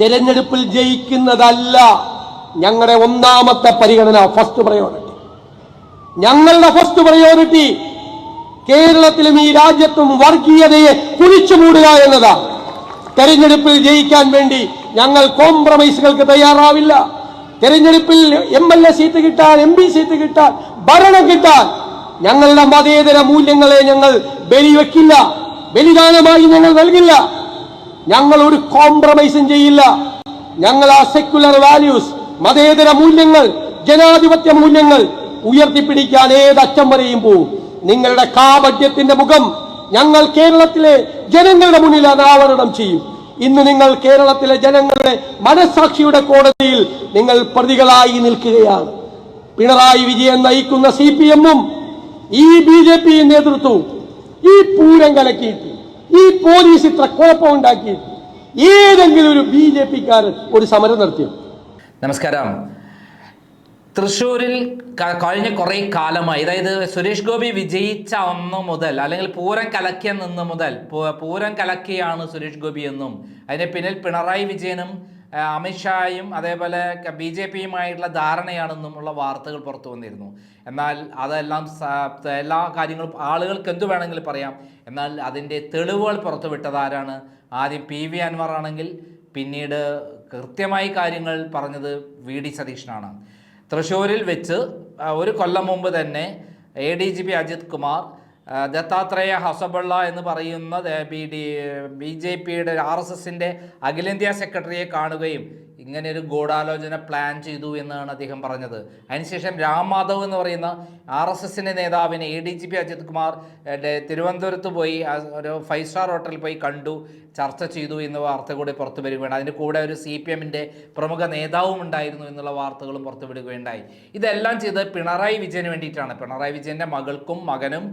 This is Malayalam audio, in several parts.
തിരഞ്ഞെടുപ്പിൽ ജയിക്കുന്നതല്ല ഞങ്ങളുടെ ഒന്നാമത്തെ പരിഗണന ഫസ്റ്റ് പ്രയോറിറ്റി ഞങ്ങളുടെ ഫസ്റ്റ് പ്രയോറിറ്റി കേരളത്തിലും ഈ രാജ്യത്തും വർഗീയതയെ കുഴിച്ചു മൂടുക എന്നതാണ്. തെരഞ്ഞെടുപ്പിൽ ജയിക്കാൻ വേണ്ടി ഞങ്ങൾ കോംപ്രമൈസുകൾക്ക് തയ്യാറാവില്ല. തെരഞ്ഞെടുപ്പിൽ എം എൽ എ സീറ്റ് കിട്ടാൻ എം പി സീറ്റ് കിട്ടാൻ ഭരണം കിട്ടാൻ ഞങ്ങളുടെ മതേതര മൂല്യങ്ങളെ ഞങ്ങൾ ബലിവെക്കില്ല. ബലിദാനമായി ഞങ്ങൾ നൽകില്ല. ഞങ്ങൾ ഒരു കോംപ്രമൈസും ചെയ്യില്ല. ഞങ്ങൾ ആ സെക്യുലർ വാല്യൂസ് മതേതര മൂല്യങ്ങൾ ജനാധിപത്യ മൂല്യങ്ങൾ ഉയർത്തിപ്പിടിക്കാൻ ഏതറ്റം വരെയും പോവും. നിങ്ങളുടെ കാപട്യത്തിന്റെ മുഖം ഞങ്ങൾ കേരളത്തിലെ ജനങ്ങളുടെ മുന്നിൽ അനാവരണം ചെയ്യും. ഇന്ന് നിങ്ങൾ കേരളത്തിലെ ജനങ്ങളുടെ മനസാക്ഷിയുടെ കോടതിയിൽ നിങ്ങൾ പ്രതികളായി നിൽക്കുകയാണ്. പിണറായി വിജയൻ നയിക്കുന്ന സി പി എമ്മും ഈ ബി ജെ പി നേതൃത്വവും ഈ പൂരം കലക്കിയിട്ട് ഈ പോലീസ് ഇത്ര കുഴപ്പം ഉണ്ടാക്കി ഏതെങ്കിലും ഒരു ബി ജെ പിക്കാരൻ ഒരു സമരം നടത്തിയോ നമസ്കാരം. തൃശ്ശൂരിൽ കഴിഞ്ഞ കുറേ കാലമായി അതായത് സുരേഷ് ഗോപി വിജയിച്ച അന്ന് മുതൽ അല്ലെങ്കിൽ പൂരം കലക്കിയ നിന്ന് മുതൽ പൂരം കലക്കിയാണ് സുരേഷ് ഗോപി എന്നും അതിന് പിന്നിൽ പിണറായി വിജയനും അമിത്ഷായും അതേപോലെ ബി ജെ പിയുമായിട്ടുള്ള ധാരണയാണെന്നും ഉള്ള വാർത്തകൾ പുറത്തു വന്നിരുന്നു. എന്നാൽ അതെല്ലാം എല്ലാ കാര്യങ്ങളും ആളുകൾക്ക് എന്തു വേണമെങ്കിലും പറയാം. എന്നാൽ അതിന്റെ തെളിവുകൾ പുറത്തുവിട്ടത് ആരാണ്? ആദ്യം പി വി അൻവർ ആണെങ്കിൽ പിന്നീട് കൃത്യമായി കാര്യങ്ങൾ പറഞ്ഞത് വി ഡി സതീഷനാണ് തൃശ്ശൂരിൽ വെച്ച് ഒരു കൊല്ലം മുമ്പ് തന്നെ A D G P Ajith Kumar Dattatreya Hosabale എന്ന് പറയുന്ന ബി ഡി ബി ജെ പിയുടെ ആർ എസ് എസിന്റെ അഖിലേന്ത്യാ സെക്രട്ടറിയെ കാണുകയും ഇങ്ങനെ ഒരു ഗൂഢാലോചന പ്ലാൻ ചെയ്തു എന്നാണ് അദ്ദേഹം പറഞ്ഞത്. അതിനുശേഷം രാം മാധവ് എന്ന് പറയുന്ന ആർ എസ് എസിന്റെ നേതാവിനെ A D G P Ajith Kumar തിരുവനന്തപുരത്ത് പോയി ഒരു ഫൈവ് സ്റ്റാർ ഹോട്ടലിൽ പോയി കണ്ടു ചർച്ച ചെയ്തു എന്ന വാർത്ത കൂടി പുറത്തു വരികയാണ് അതിന്റെ കൂടെ ഒരു സി പി എമ്മിന്റെ പ്രമുഖ നേതാവും ഉണ്ടായിരുന്നു എന്നുള്ള വാർത്തകളും പുറത്തു വിടുകയുണ്ടായി. ഇതെല്ലാം ചെയ്ത് പിണറായി വിജയന് വേണ്ടിയിട്ടാണ്. പിണറായി വിജയന്റെ മകൾക്കും മകനും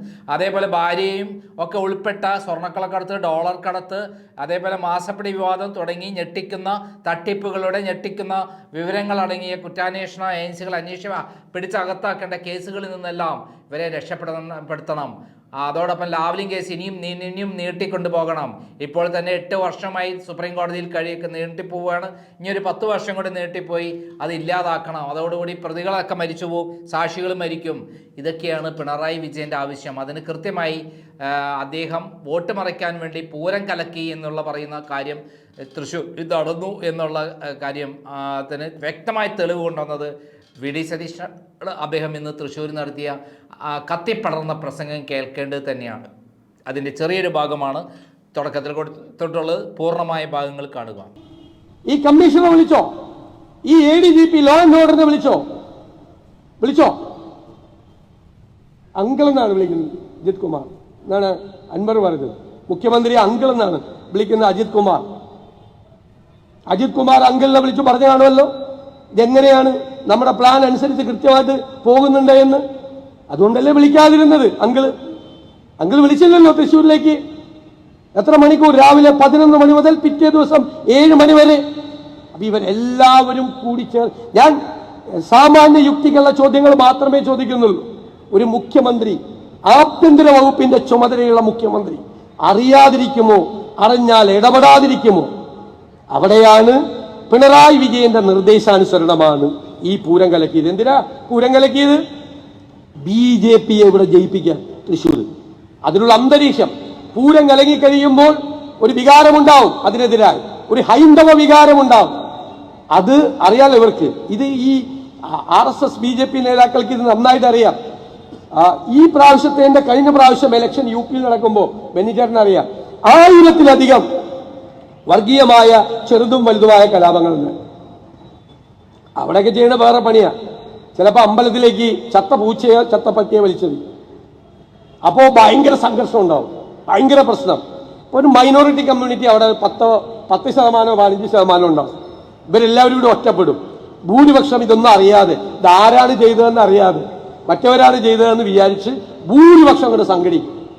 അതേപോലെ ഭാര്യയും ഒക്കെ ഉൾപ്പെട്ട സ്വർണക്കളക്കടത്ത് ഡോളർ കടത്ത് അതേപോലെ മാസപ്പടി വിവാദം തുടങ്ങി ഞെട്ടിക്കുന്ന തട്ടിപ്പുകളുടെ ഞെട്ടിക്കുന്ന വിവരങ്ങൾ അടങ്ങിയ കുറ്റാന്വേഷണ ഏജൻസികൾ അന്വേഷിച്ച പിടിച്ചകത്താക്കേണ്ട കേസുകളിൽ നിന്നെല്ലാം ഇവരെ രക്ഷപ്പെടുത്തണം അതോടൊപ്പം ലാവ്ലിംഗ് കേസ് ഇനിയും ഇനിയും നീട്ടിക്കൊണ്ടു പോകണം ഇപ്പോൾ തന്നെ എട്ട് വർഷമായി സുപ്രീം കോടതിയിൽ കഴിയൊക്കെ നീട്ടിപ്പോവുകയാണ്. ഇനി ഒരു പത്ത് വർഷം കൂടി നീട്ടിപ്പോയി അത് ഇല്ലാതാക്കണം. അതോടുകൂടി പ്രതികളൊക്കെ മരിച്ചു പോകും സാക്ഷികൾ മരിക്കും. ഇതൊക്കെയാണ് പിണറായി വിജയന്റെ ആവശ്യം. അതിന് കൃത്യമായി അദ്ദേഹം വോട്ട് മറയ്ക്കാൻ വേണ്ടി പൂരം കലക്കി എന്നുള്ള പറയുന്ന കാര്യം തൃശ്ശൂർ നടന്നു എന്നുള്ള കാര്യം അതിന് വ്യക്തമായി തെളിവ് കൊണ്ടുവന്നത് വി ഡി സതീഷ് അദ്ദേഹം ഇന്ന് തൃശ്ശൂർ നടത്തിയ കത്തിപ്പടർന്ന പ്രസംഗം കേൾക്കേണ്ടത് തന്നെയാണ്. അതിന്റെ ചെറിയൊരു ഭാഗമാണ് തുടക്കത്തിൽ കൊടുത്തിട്ടുള്ളത് പൂർണമായ ഭാഗങ്ങൾ കാണുക. ഈ കമ്മീഷണർ വിളിച്ചോ? ഈ A D G P law and ഓർഡറിനെ വിളിച്ചോ? വിളിച്ചോ? അങ്കിൾ എന്നാണ് വിളിക്കുന്നത് അജിത് കുമാർ. എന്നാണ് അൻവർ പറഞ്ഞത് മുഖ്യമന്ത്രി അങ്കിൾ എന്നാണ് വിളിക്കുന്നത് അജിത് കുമാർ. അജിത് കുമാർ അങ്കിളിനെ വിളിച്ചു പറഞ്ഞു കാണുമല്ലോ. ഇതെങ്ങനെയാണ് നമ്മുടെ പ്ലാൻ അനുസരിച്ച് കൃത്യമായിട്ട് പോകുന്നുണ്ട് എന്ന്? അതുകൊണ്ടല്ലേ വിളിക്കാതിരുന്നത് അങ്കിൾ? അങ്കിൾ വിളിച്ചില്ലല്ലോ തൃശ്ശൂരിലേക്ക്. എത്ര മണിക്കൂർ? രാവിലെ പതിനൊന്ന് മണി മുതൽ പിറ്റേ ദിവസം ഏഴ് മണി വരെ. അപ്പൊ ഇവരെല്ലാവരും കൂടി ചേർ ഞാൻ സാമാന്യ യുക്തിക്കുള്ള ചോദ്യങ്ങൾ മാത്രമേ ചോദിക്കുന്നുള്ളൂ. ഒരു മുഖ്യമന്ത്രി ആഭ്യന്തര വകുപ്പിന്റെ ചുമതലയുള്ള മുഖ്യമന്ത്രി അറിയാതിരിക്കുമോ? അറിഞ്ഞാൽ ഇടപെടാതിരിക്കുമോ? അവിടെയാണ് പിണറായി വിജയന്റെ നിർദ്ദേശാനുസരണമാണ് ഈ പൂരം കലക്കിയത്. എന്തിനാ പൂരം കലക്കിയത്? ബി ജെ പിയെ ഇവിടെ ജയിപ്പിക്കാൻ തൃശ്ശൂർ അതിനുള്ള അന്തരീക്ഷം. പൂരം കലങ്ങി കഴിയുമ്പോൾ ഒരു വികാരമുണ്ടാവും അതിനെതിരായി. ഒരു ഹൈന്ദവ വികാരമുണ്ടാവും. അത് അറിയാലോ ഇവർക്ക്. ഇത് ഈ R S S B J P നേതാക്കൾക്ക് ഇത് നന്നായിട്ട് അറിയാം. ഈ പ്രാവശ്യത്തെ കഴിഞ്ഞ പ്രാവശ്യം ഇലക്ഷൻ യു പിയിൽ നടക്കുമ്പോൾ ബെന്നിച്ചേട്ടൻ അറിയാം ആയിരത്തിലധികം വർഗീയമായ ചെറുതും വലുതുമായ കലാപങ്ങളുണ്ട്. അവിടെയൊക്കെ ചെയ്യുന്ന വേറെ പണിയാ. ചിലപ്പോൾ അമ്പലത്തിലേക്ക് ചത്ത പൂച്ചയോ ചത്ത പട്ടിയോ വലിച്ചത് അപ്പോൾ ഭയങ്കര സംഘർഷം ഉണ്ടാവും. ഭയങ്കര പ്രശ്നം. ഇപ്പോൾ ഒരു മൈനോറിറ്റി കമ്മ്യൂണിറ്റി അവിടെ പത്തോ പത്ത് ശതമാനമോ പതിനഞ്ച് ശതമാനമോ ഉണ്ടാവും. ഇവരെല്ലാവരും കൂടി ഒറ്റപ്പെടും. ഭൂരിപക്ഷം ഇതൊന്നും അറിയാതെ ഇത് ആരാണ് ചെയ്തതെന്ന് അറിയാതെ മറ്റവരാണ് ചെയ്തതെന്ന് വിചാരിച്ച് ഭൂരിപക്ഷം കൂടെ സംഘടിക്കും.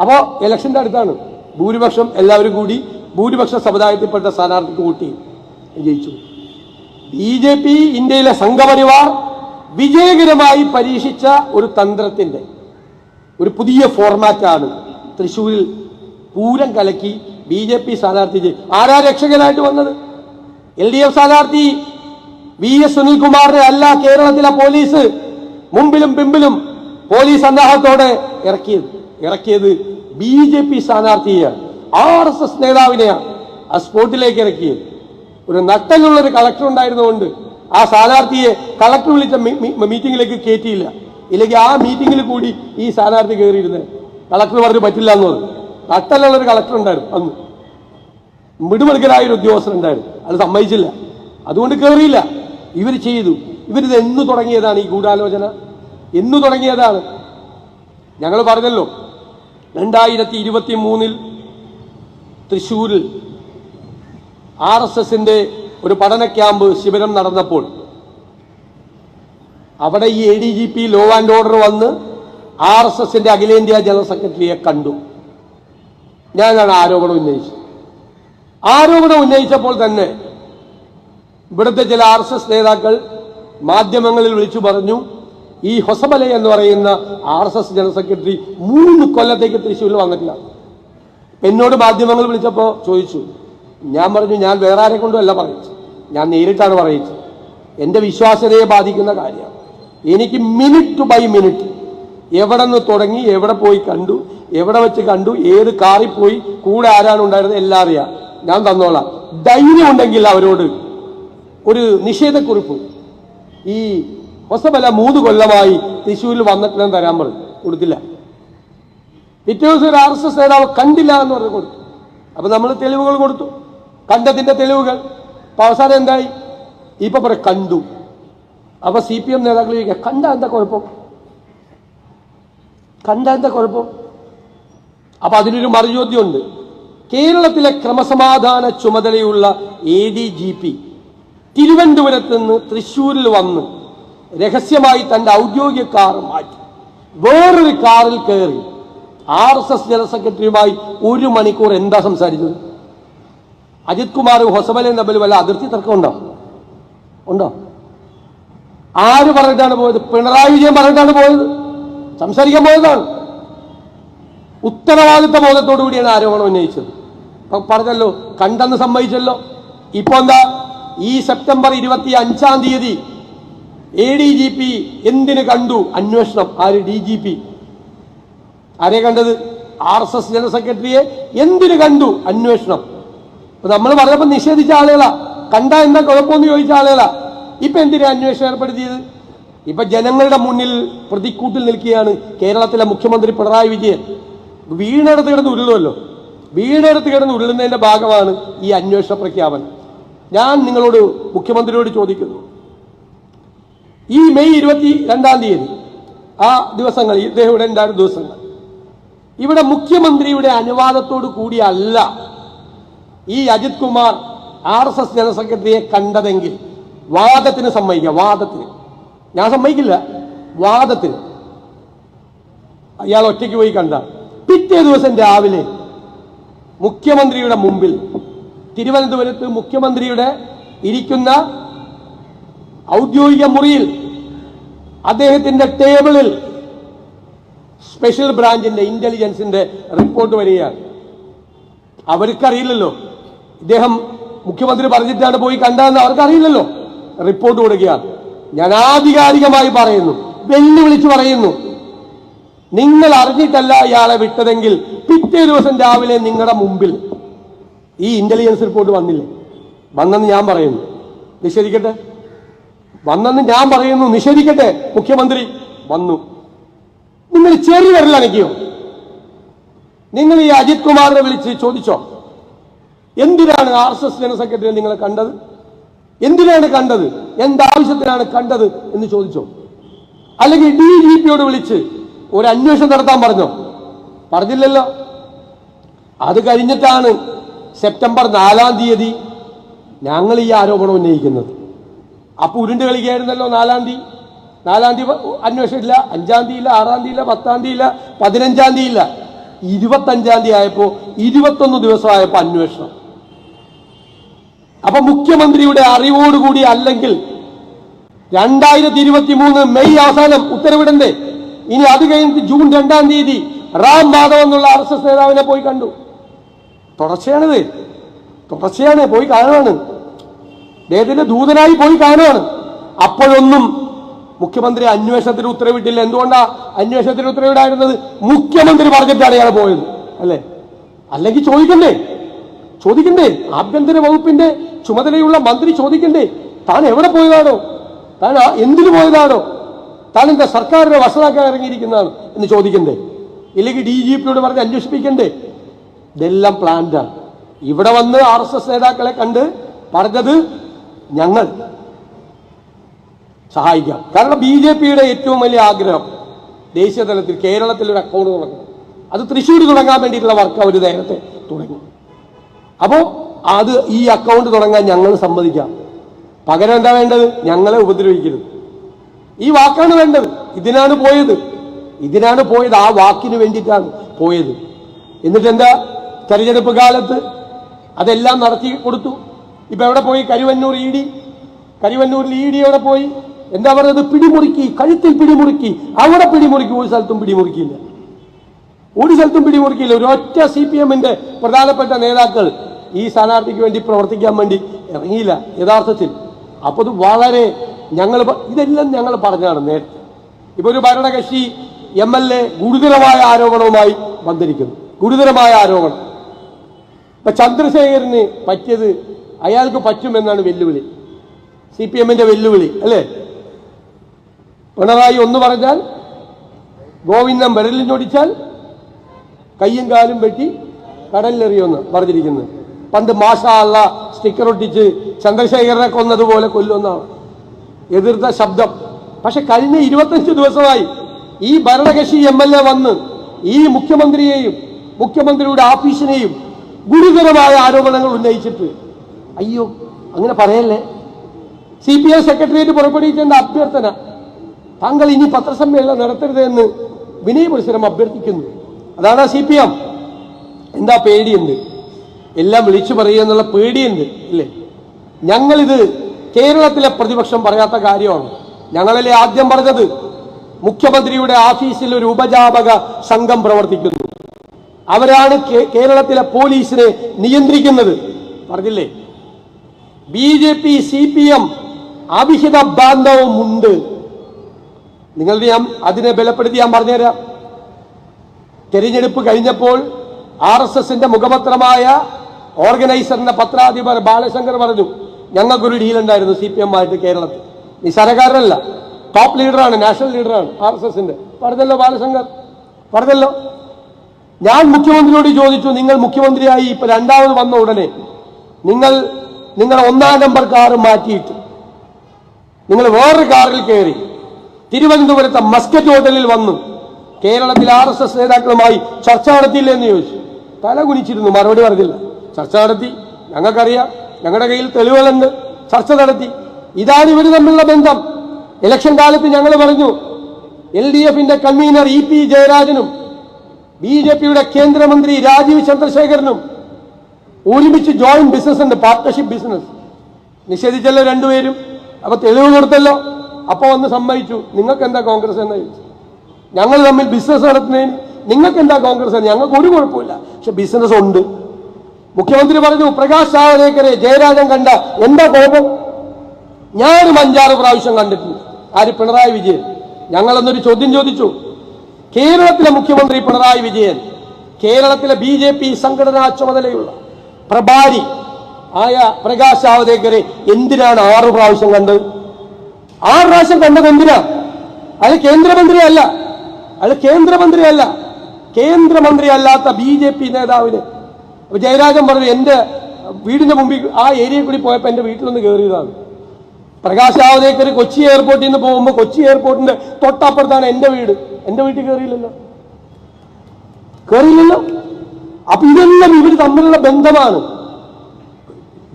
അപ്പോൾ ഇലക്ഷന്റെ അടുത്താണ്. ഭൂരിപക്ഷം എല്ലാവരും കൂടി ഭൂരിപക്ഷ സമുദായത്തിൽപ്പെട്ട സ്ഥാനാർത്ഥിക്ക് കൂട്ടി വിജയിച്ചു ജയിച്ചു. ബി ജെ പി ഇന്ത്യയിലെ സംഘപരിവാർ വിജയകരമായി പരീക്ഷിച്ച ഒരു തന്ത്രത്തിന്റെ ഒരു പുതിയ ഫോർമാറ്റാണ് തൃശ്ശൂരിൽ പൂരം കലക്കി ബി ജെ പി സ്ഥാനാർത്ഥി ആരാ രക്ഷകനായിട്ട് വന്നത്? എൽ ഡി എഫ് സ്ഥാനാർത്ഥി വി എസ് സുനിൽകുമാറിനെ അല്ല കേരളത്തിലെ പോലീസ് മുമ്പിലും പിമ്പിലും പോലീസ് സന്നാഹത്തോടെ ഇറക്കിയത്. ഇറക്കിയത് ബി ജെ പി സ്ഥാനാർത്ഥിയെയാണ്. ആർ എസ് എസ് നേതാവിനെയാണ് ആ സ്പോട്ടിലേക്ക് ഇറക്കിയത്. ഒരു നട്ടലുള്ള ഒരു കളക്ടർ ഉണ്ടായിരുന്നുകൊണ്ട് ആ സ്ഥാനാർത്ഥിയെ കളക്ടർ വിളിച്ച മീറ്റിംഗിലേക്ക് കയറ്റിയില്ല. ഇല്ലെങ്കിൽ ആ മീറ്റിംഗിൽ കൂടി ഈ സ്ഥാനാർത്ഥി കയറിയിരുന്നത് കളക്ടർ പറഞ്ഞു പറ്റില്ല എന്ന് പറഞ്ഞു. നട്ടലുള്ള ഒരു കളക്ടർ ഉണ്ടായിരുന്നു അന്ന്. മിടുമിടുക്കനായ ഒരു ഉദ്യോഗസ്ഥൻ ഉണ്ടായിരുന്നു. അത് സമ്മതിച്ചില്ല. അതുകൊണ്ട് കയറിയില്ല. ഇവർ ചെയ്തു. ഇവരിത് എന്ന് തുടങ്ങിയതാണ് ഈ ഗൂഢാലോചന. എന്ന് തുടങ്ങിയതാണ്. ഞങ്ങൾ പറഞ്ഞല്ലോ രണ്ടായിരത്തി ഇരുപത്തി മൂന്നിൽ തൃശ്ശൂരിൽ ആർ എസ് എസിന്റെ ഒരു പഠന ക്യാമ്പ് ശിബിരം നടന്നപ്പോൾ അവിടെ ഈ A D G P law and order വന്ന് ആർ എസ് എസിന്റെ അഖിലേന്ത്യാ ജനറൽ സെക്രട്ടറിയെ കണ്ടു. ഞാനാണ് ആരോപണം ഉന്നയിച്ചത്. ആരോപണം ഉന്നയിച്ചപ്പോൾ തന്നെ ഇവിടുത്തെ ചില ആർ എസ് എസ് നേതാക്കൾ മാധ്യമങ്ങളിൽ വിളിച്ചു പറഞ്ഞു ഈ ഹൊസമല എന്ന് പറയുന്ന R S S general secretary മൂന്ന് കൊല്ലത്തേക്ക് തൃശ്ശൂരിൽ വന്നിട്ടില്ല. എന്നോട് മാധ്യമങ്ങൾ വിളിച്ചപ്പോൾ ചോദിച്ചു. ഞാൻ പറഞ്ഞു ഞാൻ വേറെ ആരെ കൊണ്ടും അല്ല പറയിച്ചു ഞാൻ നേരിട്ടാണ് പറയിച്ചത് എന്റെ വിശ്വാസ്യതയെ ബാധിക്കുന്ന കാര്യമാണ്. എനിക്ക് മിനിറ്റ് ബൈ മിനിറ്റ് എവിടെ നിന്ന് തുടങ്ങി എവിടെ പോയി കണ്ടു എവിടെ വെച്ച് കണ്ടു ഏത് കാറിൽ പോയി കൂടെ ആരാണ് ഉണ്ടായിരുന്നത് എല്ലാം അറിയാം. ഞാൻ തന്നോളാം. ധൈര്യം ഉണ്ടെങ്കിൽ അവരോട് ഒരു നിഷേധക്കുറിപ്പ്. ഈ ഹൊസബല മൂന്ന് കൊല്ലമായി തൃശ്ശൂരിൽ വന്നിട്ടില്ലെന്ന് തരാൻ പറഞ്ഞു. കൊടുത്തില്ല. പിറ്റേ ദിവസം ഒരു ആർ എസ് എസ് നേതാവ് കണ്ടില്ല എന്ന് പറഞ്ഞു കൊടുത്തു. അപ്പൊ നമ്മൾ തെളിവുകൾ കൊടുത്തു. കണ്ടതിന്റെ തെളിവുകൾ. അപ്പൊ അവസാനം എന്തായി? ഇപ്പൊ പറ കണ്ടു. അപ്പൊ സി പി എം നേതാക്കൾ ചോദിക്കുക കണ്ട എന്താ കുഴപ്പം? കണ്ട എന്താ കുഴപ്പം? അപ്പൊ അതിനൊരു മറുചോദ്യമുണ്ട്. കേരളത്തിലെ ക്രമസമാധാന ചുമതലയുള്ള എ ഡി ജി പി തിരുവനന്തപുരത്ത് നിന്ന് തൃശ്ശൂരിൽ വന്ന് രഹസ്യമായി തന്റെ ഔദ്യോഗിക കാർ മാറ്റി. വേറൊരു കാറിൽ കയറി. ആർ എസ് എസ് ജനറൽ സെക്രട്ടറിയുമായി ഒരു മണിക്കൂർ എന്താ സംസാരിച്ചത്? അജിത് കുമാറും ഹൊസബലയും തമ്മിൽ വല്ല അതിർത്തി തർക്കം ഉണ്ടോ? ഉണ്ടോ? ആര് പറഞ്ഞിട്ടാണ് പോയത്? പിണറായി വിജയൻ പറഞ്ഞിട്ടാണ് പോയത്? സംസാരിക്കാൻ പോയതാണ്. ഉത്തരവാദിത്ത ബോധത്തോടു കൂടിയാണ് ആരോപണം ഉന്നയിച്ചത്. പറഞ്ഞല്ലോ കണ്ടെന്ന് സമ്മതിച്ചല്ലോ. ഇപ്പൊ എന്താ? ഈ സെപ്റ്റംബർ ഇരുപത്തി അഞ്ചാം തീയതി എ ഡി ജി പി എന്തിന് കണ്ടു? അന്വേഷണം. ആര്? ഡി ജി പി ആരെ കണ്ടത്? ആർ എസ് എസ് ജനറൽ സെക്രട്ടറിയെ എന്തിനു കണ്ടു അന്വേഷണം? നമ്മൾ പറഞ്ഞപ്പോൾ നിഷേധിച്ച ആളുകളാ. കണ്ട എന്താ കുഴപ്പമെന്ന് ചോദിച്ച ആളുകളാ. ഇപ്പൊ എന്തിനാ അന്വേഷണം ഏർപ്പെടുത്തിയത്? ഇപ്പൊ ജനങ്ങളുടെ മുന്നിൽ പ്രതിക്കൂട്ടിൽ നിൽക്കുകയാണ് കേരളത്തിലെ മുഖ്യമന്ത്രി പിണറായി വിജയൻ. വീണെടുത്ത് കിടന്ന് ഉരുളുമല്ലോ വീണെടുത്ത് കിടന്ന് ഉരുളുന്നതിന്റെ ഭാഗമാണ് ഈ അന്വേഷണ പ്രഖ്യാപനം. ഞാൻ നിങ്ങളോട് മുഖ്യമന്ത്രിയോട് ചോദിക്കുന്നു. ഈ മെയ് ഇരുപത്തി രണ്ടാം തീയതി ആ ദിവസങ്ങൾ ഇദ്ദേഹം ഇവിടെ ഉണ്ടായിരുന്ന ദിവസങ്ങൾ. ഇവിടെ മുഖ്യമന്ത്രിയുടെ അനുവാദത്തോടു കൂടിയല്ല ഈ Ajith Kumar R S S general സെക്രട്ടറിയെ കണ്ടതെങ്കിൽ വാദത്തിന് സമ്മതിക്കുക വാദത്തിന്. ഞാൻ സമ്മതിക്കില്ല വാദത്തിന്. അയാൾ ഒറ്റയ്ക്ക് പോയി കണ്ട. പിറ്റേ ദിവസം രാവിലെ മുഖ്യമന്ത്രിയുടെ മുമ്പിൽ തിരുവനന്തപുരത്ത് മുഖ്യമന്ത്രിയുടെ ഇരിക്കുന്ന ഔദ്യോഗിക മുറിയിൽ അദ്ദേഹത്തിന്റെ ടേബിളിൽ സ്പെഷ്യൽ ബ്രാഞ്ചിന്റെ ഇന്റലിജൻസിന്റെ റിപ്പോർട്ട് വരികയാണ്. അവർക്കറിയില്ലല്ലോ. ഇദ്ദേഹം മുഖ്യമന്ത്രി പറഞ്ഞിട്ടാണ് പോയി കണ്ടതെന്ന് അവർക്കറിയില്ലല്ലോ. റിപ്പോർട്ട് കൊടുക്കുകയാണ്. ഞാൻ ആധികാരികമായി പറയുന്നു. വെല്ലുവിളിച്ച് പറയുന്നു. നിങ്ങൾ അറിഞ്ഞിട്ടല്ല ഇയാളെ വിട്ടതെങ്കിൽ പിറ്റേ ദിവസം രാവിലെ നിങ്ങളുടെ മുമ്പിൽ ഈ ഇന്റലിജൻസ് റിപ്പോർട്ട് വന്നില്ലേ? വന്നെന്ന് ഞാൻ പറയുന്നു. നിഷേധിക്കട്ടെ? വന്നെന്ന് ഞാൻ പറയുന്നു. നിഷേധിക്കട്ടെ? മുഖ്യമന്ത്രി വന്നു. നിങ്ങൾ ചെറിയ വിരലനക്കിയോ നിങ്ങൾ ഈ അജിത് കുമാറിനെ വിളിച്ച് ചോദിച്ചോ? എന്തിനാണ് R S S general secretary നിങ്ങളെ കണ്ടത്? എന്തിനാണ് കണ്ടത്? എന്താവശ്യത്തിനാണ് കണ്ടത് എന്ന് ചോദിച്ചോ? അല്ലെങ്കിൽ ഡി ജി പിയോട് വിളിച്ച് ഒരു അന്വേഷണം നടത്താൻ പറഞ്ഞോ? പറഞ്ഞില്ലല്ലോ. അത് കഴിഞ്ഞിട്ടാണ് സെപ്റ്റംബർ നാലാം തീയതി ഞങ്ങൾ ഈ ആരോപണം ഉന്നയിക്കുന്നത്. അപ്പൊ ഉരുണ്ട് കളിക്കായിരുന്നല്ലോ നാലാം തീയതി. നാലാം തീയതി അന്വേഷണം ഇല്ല അഞ്ചാം തീയതി ഇല്ല ആറാം തീയതി ഇല്ല പത്താം തീയതി ഇല്ല പതിനഞ്ചാം തീയതി ഇല്ല ഇരുപത്തഞ്ചാം തീയതി ആയപ്പോൾ ഇരുപത്തൊന്ന് ദിവസമായപ്പോൾ അന്വേഷണം. അപ്പൊ മുഖ്യമന്ത്രിയുടെ അറിവോടുകൂടി അല്ലെങ്കിൽ രണ്ടായിരത്തി ഇരുപത്തി മൂന്ന് മെയ് അവസാനം ഉത്തരവിടണ്ടേ? ഇനി അത് കഴിഞ്ഞിട്ട് ജൂൺ രണ്ടാം തീയതി റാം മാധവ് എന്നുള്ള ആർ എസ് എസ് നേതാവിനെ പോയി കണ്ടു. തുടർച്ചയാണിത് തുടർച്ചയാണ് പോയി കാണുകയാണ് അദ്ദേഹത്തിന്റെ ദൂതനായി പോയി കാണുകയാണ് അപ്പോഴൊന്നും മുഖ്യമന്ത്രി അന്വേഷണത്തിന് ഉത്തരവിട്ടില്ല. എന്തുകൊണ്ടാ അന്വേഷണത്തിന് ഉത്തരവിടായിരുന്നത് മുഖ്യമന്ത്രി പറഞ്ഞിട്ടാണ് ഇയാൾ പോയത്. അല്ലേ? അല്ലെങ്കിൽ ചോദിക്കണ്ടേ? ചോദിക്കണ്ടേ? ആഭ്യന്തര വകുപ്പിന്റെ ചുമതലയുള്ള മന്ത്രി ചോദിക്കണ്ടേ? താൻ എവിടെ പോയതാണോ? താൻ എന്തിനു പോയതാണോ? താൻ എന്താ സർക്കാരിനെ വഷളാക്കാൻ ഇറങ്ങിയിരിക്കുന്നതാണ് എന്ന് ചോദിക്കണ്ടേ? ഇല്ലെങ്കിൽ ഡി ജി പിയോട് പറഞ്ഞ് അന്വേഷിപ്പിക്കണ്ടേ? ഇതെല്ലാം പ്ലാൻഡാണ് ഇവിടെ വന്ന് ആർ എസ് എസ് നേതാക്കളെ കണ്ട് പറഞ്ഞത് ഞങ്ങൾ. സഹായിക്കാം. കാരണം ബി ജെ പിയുടെ ഏറ്റവും വലിയ ആഗ്രഹം ദേശീയ തലത്തിൽ കേരളത്തിൽ ഒരു അക്കൗണ്ട് തുടങ്ങണം. അത് തൃശ്ശൂർ തുടങ്ങാൻ വേണ്ടിയിട്ടുള്ള വർക്ക് അവർ നേരത്തെ തുടങ്ങി. അപ്പോൾ അത് ഈ അക്കൗണ്ട് തുടങ്ങാൻ ഞങ്ങൾ സമ്മതിക്കാം. പകരം എന്താ വേണ്ടത്? ഞങ്ങളെ ഉപദ്രവിക്കരുത്. ഈ വാക്കാണ് വേണ്ടത്. ഇതിനാണ് പോയത്. ഇതിനാണ് പോയത്. ആ വാക്കിന് വേണ്ടിയിട്ടാണ് പോയത്. എന്നിട്ട് എന്താ തെരഞ്ഞെടുപ്പ് കാലത്ത് അതെല്ലാം നടത്തി കൊടുത്തു. ഇപ്പൊ എവിടെ പോയി? കരുവന്നൂർ ഇ ഡി കരുവന്നൂരിൽ ഇ ഡി എവിടെ പോയി? എന്താ പറയുന്നത്? പിടിമുറുക്കി കഴുത്തിൽ പിടിമുറുക്കി. അവിടെ പിടിമുറുക്കി ഒരു സ്ഥലത്തും പിടിമുറുക്കിയില്ല. ഒരു സ്ഥലത്തും പിടിമുറുക്കിയില്ല. ഒരു ഒറ്റ സി പി എമ്മിന്റെ പ്രധാനപ്പെട്ട നേതാക്കൾ ഈ സ്ഥാനാർത്ഥിക്ക് വേണ്ടി പ്രവർത്തിക്കാൻ വേണ്ടി ഇറങ്ങിയില്ല യഥാർത്ഥത്തിൽ. അപ്പോൾ ഇത് വളരെ ഞങ്ങൾ ഇതെല്ലാം ഞങ്ങൾ പറഞ്ഞാണ് നേരത്തെ. ഇപ്പൊ ഒരു ഭരണകക്ഷി എം എൽ എ ഗുരുതരമായ ആരോപണവുമായി വന്നിരിക്കുന്നു. ഗുരുതരമായ ആരോപണം. ഇപ്പൊ ചന്ദ്രശേഖരന് പറ്റിയത് അയാൾക്ക് പറ്റുമെന്നാണ് വെല്ലുവിളി. സി പി എമ്മിന്റെ വെല്ലുവിളി അല്ലേ? പിണറായി ഒന്ന് പറഞ്ഞാൽ ഗോവിന്ദൻ വിരലിനൊടിച്ചാൽ കയ്യും കാലും വെട്ടി കടലിലെറിയുമെന്ന് പറഞ്ഞിരിക്കുന്നത്. പണ്ട് മാഷാള്ള സ്റ്റിക്കർ ഒട്ടിച്ച് ചന്ദ്രശേഖരനെ കൊന്നതുപോലെ കൊല്ലുമെന്നാണ്. എതിർത്ത ശബ്ദം. പക്ഷെ കഴിഞ്ഞ ഇരുപത്തഞ്ച് ദിവസമായി ഈ ഭരണകക്ഷി എം എൽ എ വന്ന് ഈ മുഖ്യമന്ത്രിയെയും മുഖ്യമന്ത്രിയുടെ ഓഫീസിനെയും ഗുരുതരമായ ആരോപണങ്ങൾ ഉന്നയിച്ചിട്ട് അയ്യോ അങ്ങനെ പറയല്ലേ? സി പി ഐ സെക്രട്ടേറിയറ്റ് പുറപ്പെടുവിക്കേണ്ട അഭ്യർത്ഥന താങ്കൾ ഇനി പത്രസമ്മേളനം നടത്തരുതെന്ന് വിനയപരിസരം അഭ്യർത്ഥിക്കുന്നു. അതാണ് സി പി എം. എന്താ പേടിയുണ്ട് എല്ലാം വിളിച്ചു പറയുക എന്നുള്ള പേടിയുണ്ട് ഇല്ലേ ഞങ്ങളിത് കേരളത്തിലെ പ്രതിപക്ഷം പറയാത്ത കാര്യമാണ്. ഞങ്ങളല്ലേ ആദ്യം പറഞ്ഞത്? മുഖ്യമന്ത്രിയുടെ ഓഫീസിൽ ഒരു ഉപജാപക സംഘം പ്രവർത്തിക്കുന്നു. അവരാണ് കേരളത്തിലെ പോലീസിനെ നിയന്ത്രിക്കുന്നത്. പറഞ്ഞില്ലേ? B J P C P M അവിഹിത ബാന്ധവമുണ്ട്. നിങ്ങളുടെ ഞാൻ അതിനെ ബലപ്പെടുത്തി ഞാൻ പറഞ്ഞുതരാം. തെരഞ്ഞെടുപ്പ് കഴിഞ്ഞപ്പോൾ ആർ എസ് എസിന്റെ മുഖപത്രമായ ഓർഗനൈസറിന്റെ പത്രാധിപർ ബാലശങ്കർ പറഞ്ഞു ഞങ്ങൾക്കൊരു ഡീൽ ഉണ്ടായിരുന്നു സി പി എം ആയിട്ട് കേരളത്തിൽ നിസ്സാരക്കാരനല്ല ടോപ്പ് ലീഡറാണ് നാഷണൽ ലീഡറാണ് ആർ എസ് എസിന്റെ പറഞ്ഞല്ലോ ബാലശങ്കർ പറഞ്ഞല്ലോ. ഞാൻ മുഖ്യമന്ത്രിയോട് ചോദിച്ചു നിങ്ങൾ മുഖ്യമന്ത്രിയായി ഇപ്പൊ രണ്ടാമത് വന്ന ഉടനെ നിങ്ങൾ നിങ്ങളുടെ ഒന്നാം നമ്പർ കാർ മാറ്റിയിട്ട്. നിങ്ങൾ വേറൊരു കാറിൽ കയറി തിരുവനന്തപുരത്തെ മസ്കറ്റ് ഹോട്ടലിൽ വന്ന്. കേരളത്തിൽ ആർ എസ് എസ് നേതാക്കളുമായി ചർച്ച നടത്തിയില്ലേ എന്ന് ചോദിച്ചു. തല കുനിച്ചിരുന്നു മറുപടി പറഞ്ഞില്ല. ചർച്ച നടത്തി. ഞങ്ങൾക്കറിയാം ഞങ്ങളുടെ കയ്യിൽ തെളിവുകളുണ്ട്. ചർച്ച നടത്തി. ഇതാണ് ഇവർ തമ്മിലുള്ള ബന്ധം. ഇലക്ഷൻ കാലത്ത് ഞങ്ങൾ പറഞ്ഞു എൽ ഡി എഫിന്റെ കൺവീനർ ഇ പി ജയരാജനും ബി ജെ പിയുടെ കേന്ദ്രമന്ത്രി രാജീവ് ചന്ദ്രശേഖരനും ഒരുമിച്ച് ജോയിന്റ് ബിസിനസ് ഉണ്ട് പാർട്ട്ണർഷിപ്പ് ബിസിനസ് നിഷേധിച്ചല്ലോ രണ്ടുപേരും. അപ്പൊ തെളിവ് കൊടുത്തല്ലോ. അപ്പൊ വന്ന് സമ്മതിച്ചു. നിങ്ങൾക്ക് എന്താ കോൺഗ്രസ് എന്ന് ചോദിച്ചു. ഞങ്ങൾ തമ്മിൽ ബിസിനസ് നടത്തുന്നതിന് നിങ്ങൾക്ക് എന്താ കോൺഗ്രസ് എന്ന്? ഞങ്ങൾക്ക് ഒരു കുഴപ്പമില്ല. പക്ഷെ ബിസിനസ് ഉണ്ട്. മുഖ്യമന്ത്രി പറഞ്ഞു പ്രകാശ് ജാവദേക്കറെ ജയരാജൻ കണ്ട എന്താ കുഴപ്പം ഞാനും അഞ്ചാറ് പ്രാവശ്യം കണ്ടിട്ടുണ്ട്. ആര്? പിണറായി വിജയൻ. ഞങ്ങളെന്നൊരു ചോദ്യം ചോദിച്ചു. കേരളത്തിലെ മുഖ്യമന്ത്രി പിണറായി വിജയൻ കേരളത്തിലെ ബി ജെ പി സംഘടനാ ചുമതലയുള്ള പ്രഭാരി ആയ പ്രകാശ് ജാവദേക്കറെ എന്തിനാണ് ആറു പ്രാവശ്യം കണ്ടത്? ആറ് പ്രാവശ്യം കണ്ട എന്തിനാ അയാൾ കേന്ദ്രമന്ത്രിയല്ല. അയാൾ കേന്ദ്രമന്ത്രിയല്ല. കേന്ദ്രമന്ത്രി അല്ലാത്ത ബി ജെ പി നേതാവിന്. ജയരാജൻ പറഞ്ഞു എന്റെ വീടിന്റെ മുമ്പിൽ ആ ഏരിയയിൽ കൂടി പോയപ്പോ എന്റെ വീട്ടിലൊന്ന് കയറിയതാണ് പ്രകാശ് ജാവദേക്കർ കൊച്ചി എയർപോർട്ടിൽ നിന്ന് പോകുമ്പോൾ കൊച്ചി എയർപോർട്ടിന്റെ തൊട്ടപ്പുറത്താണ് എന്റെ വീട്. എന്റെ വീട്ടിൽ കയറിയില്ലല്ലോ കയറിയില്ലല്ലോ അപ്പൊ ഇതെല്ലാം ഇവർ തമ്മിലുള്ള ബന്ധമാണ്.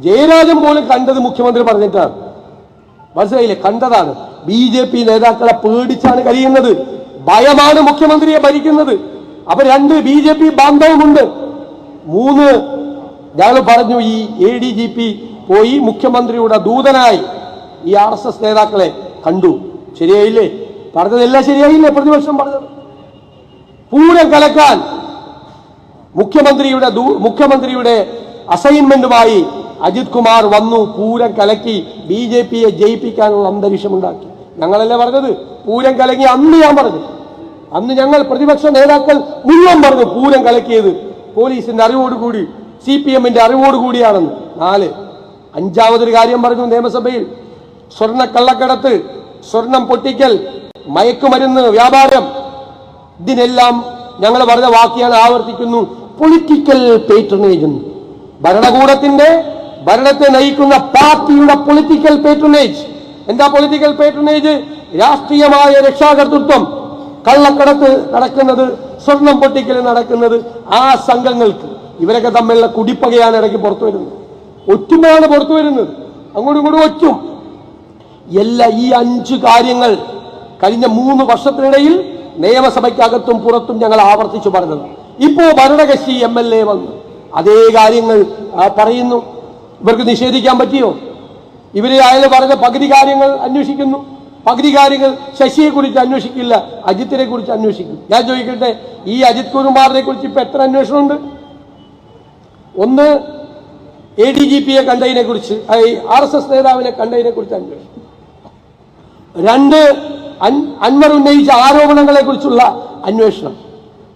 ജയരാജൻ പോലും കണ്ടത് മുഖ്യമന്ത്രി പറഞ്ഞിട്ടാണ്. മനസ്സിലായില്ലേ? കണ്ടതാണ്. ബി ജെ പി നേതാക്കളെ പേടിച്ചാണ് കഴിയുന്നത്. ഭയമാണ് മുഖ്യമന്ത്രിയെ ഭരിക്കുന്നത്. അപ്പൊ രണ്ട് ബി ജെ പി ബാന്ധവമുണ്ട്. മൂന്ന് ഞങ്ങൾ പറഞ്ഞു ഈ എ ഡി ജി പി പോയി മുഖ്യമന്ത്രിയുടെ ദൂതനായി ഈ ആർ എസ് എസ് നേതാക്കളെ കണ്ടു. ശരിയായില്ലേ? പറഞ്ഞതെല്ലാം ശരിയായില്ലേ? പ്രതിപക്ഷം പറഞ്ഞത്. പൂരം കലക്കാൻ മുഖ്യമന്ത്രിയുടെ മുഖ്യമന്ത്രിയുടെ അസൈൻമെന്റുമായി അജിത് കുമാർ വന്നു പൂരം കലക്കി ബി ജെ പിയെ ജയിപ്പിക്കാനുള്ള അന്തരീക്ഷം ഉണ്ടാക്കി ഞങ്ങളല്ലേ പറഞ്ഞത്? പൂരം കലങ്ങി അന്ന് ഞാൻ പറഞ്ഞു. അന്ന് ഞങ്ങൾ പ്രതിപക്ഷ നേതാക്കൾ മുഴുവൻ പറഞ്ഞു പൂരം കലക്കിയത്. പോലീസിന്റെ അറിവോടുകൂടി സി പി എമ്മിന്റെ അറിവോടുകൂടിയാണെന്ന്. നാല് അഞ്ചാമതൊരു കാര്യം പറഞ്ഞു നിയമസഭയിൽ. സ്വർണ കള്ളക്കടത്ത് സ്വർണം പൊട്ടിക്കൽ മയക്കുമരുന്ന് വ്യാപാരം. ഇതിനെല്ലാം ഞങ്ങൾ പറഞ്ഞ വാക്കിയാണ് ആവർത്തിക്കുന്നു. പൊളിറ്റിക്കൽ പേട്രണേജ് ഭരണകൂടത്തിന്റെ ഭരണത്തെ നയിക്കുന്ന പാർട്ടിയുടെ പൊളിറ്റിക്കൽ പേട്രണേജ് എന്താ പൊളിറ്റിക്കൽ പേട്രണേജ് രാഷ്ട്രീയമായ രക്ഷാകർതൃത്വം. കള്ളക്കടത്ത് നടക്കുന്നത് സ്വർണം പൊട്ടിക്കൽ നടക്കുന്നത് ആ സംഘങ്ങൾക്ക്. ഇവരൊക്കെ തമ്മിലുള്ള കുടിപ്പകയാണ് ഇടയ്ക്ക് പുറത്തു വരുന്നത്. ഒറ്റുമയാണ് പുറത്തു വരുന്നത്. അങ്ങോട്ടും ഇങ്ങോട്ടും ഒറ്റും. എല്ലാ ഈ അഞ്ച് കാര്യങ്ങൾ കഴിഞ്ഞ മൂന്ന് വർഷത്തിനിടയിൽ നിയമസഭയ്ക്കകത്തും പുറത്തും ഞങ്ങൾ ആവർത്തിച്ചു പറഞ്ഞത്. ഇപ്പോ ഭരണകക്ഷി എം എൽ എ വന്നു. അതേ കാര്യങ്ങൾ പറയുന്നു. ഇവർക്ക് നിഷേധിക്കാൻ പറ്റിയോ? ഇവരെ അയാൾ പറഞ്ഞ പകുതി കാര്യങ്ങൾ അന്വേഷിക്കുന്നു. പകുതി കാര്യങ്ങൾ ശശിയെ കുറിച്ച് അന്വേഷിക്കില്ല അജിത്തിനെ കുറിച്ച് അന്വേഷിക്കും ഞാൻ ചോദിക്കട്ടെ ഈ അജിത് കുമാറിനെ കുറിച്ച് ഇപ്പൊ എത്ര അന്വേഷണമുണ്ട്? ഒന്ന് എ ഡി ജി പിയെ കണ്ടതിനെ കുറിച്ച് ആർ എസ് എസ് നേതാവിനെ കണ്ടതിനെ കുറിച്ച് അന്വേഷണം രണ്ട് അൻ- അൻവർ ഉന്നയിച്ച ആരോപണങ്ങളെ കുറിച്ചുള്ള അന്വേഷണം.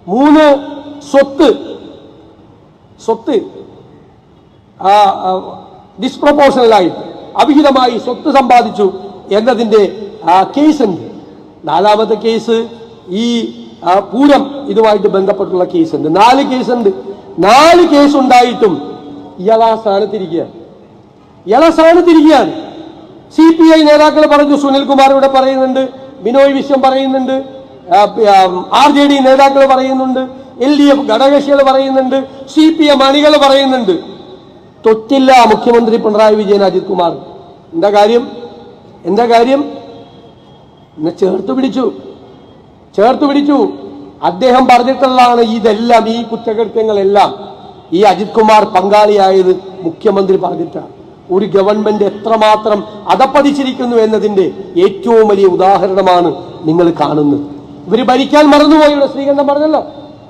മൂന്ന് സ്വത്ത് സ്വത്ത് ഡിസ്പ്രപ്പോർഷണലായിട്ട് അവിഹിതമായി സ്വത്ത് സമ്പാദിച്ചു എന്നതിന്റെ കേസ് ഉണ്ട്. നാലാമത്തെ കേസ് ഈ പൂരം ഇതുമായിട്ട് ബന്ധപ്പെട്ടുള്ള കേസ് ഉണ്ട്. നാല് കേസ് ഉണ്ട്. നാല് കേസ് ഉണ്ടായിട്ടും ഇയാൾ ആ സ്ഥാനത്തിരിക്കുകയാണ്. ഇയാൾ ആ സ്ഥാനത്തിരിക്കുകയാണ്. സി പി ഐ നേതാക്കൾ പറഞ്ഞു സുനിൽകുമാർ ഇവിടെ പറയുന്നുണ്ട് ബിനോയ് വിശ്വം പറയുന്നുണ്ട് ആർ ജെ ഡി നേതാക്കൾ പറയുന്നുണ്ട് എൽ ഡി എഫ് ഘടകകക്ഷികൾ പറയുന്നുണ്ട് സി പി എം അണികൾ പറയുന്നുണ്ട്. തൊറ്റില്ല മുഖ്യമന്ത്രി പിണറായി വിജയൻ അജിത് കുമാർ. എന്താ കാര്യം? എന്താ കാര്യം? എന്നെ ചേർത്ത് പിടിച്ചു. ചേർത്ത് പിടിച്ചു. അദ്ദേഹം പറഞ്ഞിട്ടുള്ളതാണ് ഇതെല്ലാം ഈ കുറ്റകൃത്യങ്ങളെല്ലാം. ഈ അജിത് കുമാർ പങ്കാളിയായത് മുഖ്യമന്ത്രി പറഞ്ഞിട്ടാണ്. ഒരു ഗവൺമെന്റ് എത്രമാത്രം അതപ്പതിച്ചിരിക്കുന്നു എന്നതിന്റെ ഏറ്റവും വലിയ ഉദാഹരണമാണ് നിങ്ങൾ കാണുന്നത്. ഇവർ ഭരിക്കാൻ മറന്നുപോയി ഇവിടെ ശ്രീകണ്ഠം പറഞ്ഞല്ലോ.